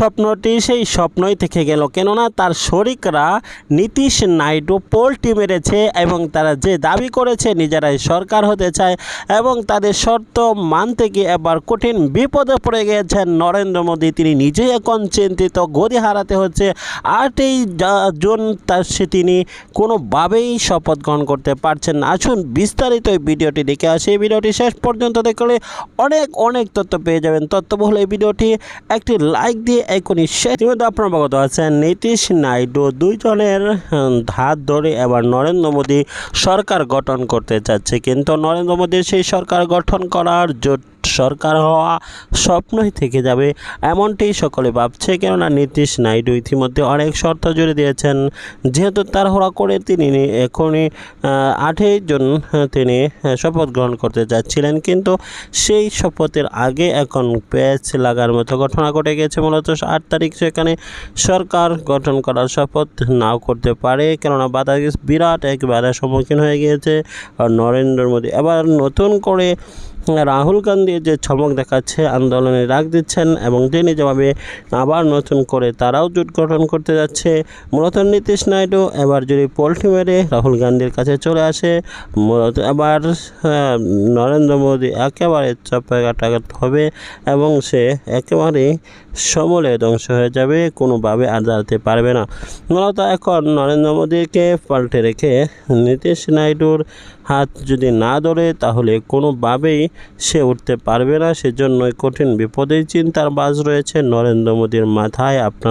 স্বপ্নটি সেই স্বপ্নই থেকে গেল। কেননা তার শরিকরা নীতিশ নাইডু পোলটি মেরেছে এবং তারা যে দাবি করেছে নিজেরাই সরকার হতে চায় এবং তাদের শর্ত মানতে গিয়ে এবার কঠিন বিপদে পড়ে গিয়েছেন নরেন্দ্র মোদী। তিনি নিজেই এখন চিন্তিত, গদি হারাতে হচ্ছে। আটই জুন তার সে তিনি কোনোভাবেই শপথ গ্রহণ করতে পারছেন না। আসুন বিস্তারিত এই ভিডিওটি দেখে আসি। ভিডিওটি শেষ পর্যন্ত দেখলে অনেক অনেক তথ্য পেয়ে যাবেন। তথ্যবহুল এই ভিডিওটি একটি লাইক দিয়ে এখনই শেষ। ইতিমধ্যে আপনার অবগত আছেন, নীতিশ নাইডু দুইজনের হাত ধরে এবার নরেন্দ্র মোদী সরকার গঠন করতে চাচ্ছে। কিন্তু নরেন্দ্র মোদীর সেই সরকার গঠন করার জোট সরকার হওয়া স্বপ্নই থেকে যাবে, এমনটি সকলে ভাবছে। কেননা নীতিশ নাইডু ইতিমধ্যে অনেক শর্ত জুড়ে দিয়েছেন, যেহেতু তার তাড়াহুড়া করে তিনি এখনই আঠেই জন তিনি শপথ গ্রহণ করতে যাচ্ছিলেন। কিন্তু সেই শপথের আগে এখন প্যাচ লাগার মতো ঘটনা ঘটে গেছে। মূলত আট তারিখ সেখানে সরকার গঠন করার শপথ নাও করতে পারে। কেননা বাধা বিরাট এক বাধার সম্মুখীন হয়ে গিয়েছে। আর নরেন্দ্র মোদী এবার নতুন করে রাহুল গান্ধী যে চমক দেখাচ্ছে আন্দোলনে ডাক দিচ্ছেন এবং তিনি জবাবে আবার নতুন করে তারাও জোট গঠন করতে যাচ্ছে। মূলত নীতিশ নাইডু এবার যদি পোল্ট্রি মেরে রাহুল গান্ধীর কাছে চলে আসে মূলত এবার আহ, নরেন্দ্র মোদী একেবারে চাপাঘাটাঘাত হবে এবং সে একেবারে সমলে ধ্বংস হয়ে যাবে কোনোভাবে আর দাঁড়াতে পারবে না। মূলত এখন নরেন্দ্র মোদীকে পাল্টে রেখে নীতিশ নাইডুর হাত যদি না ধরে তাহলে কোনোভাবেই সে উঠতে পারবে না সেজন্যই কঠিন বিপদেই চিন্তার বাজ রয়েছে। নরেন্দ্র মোদীর মাথায় আপনার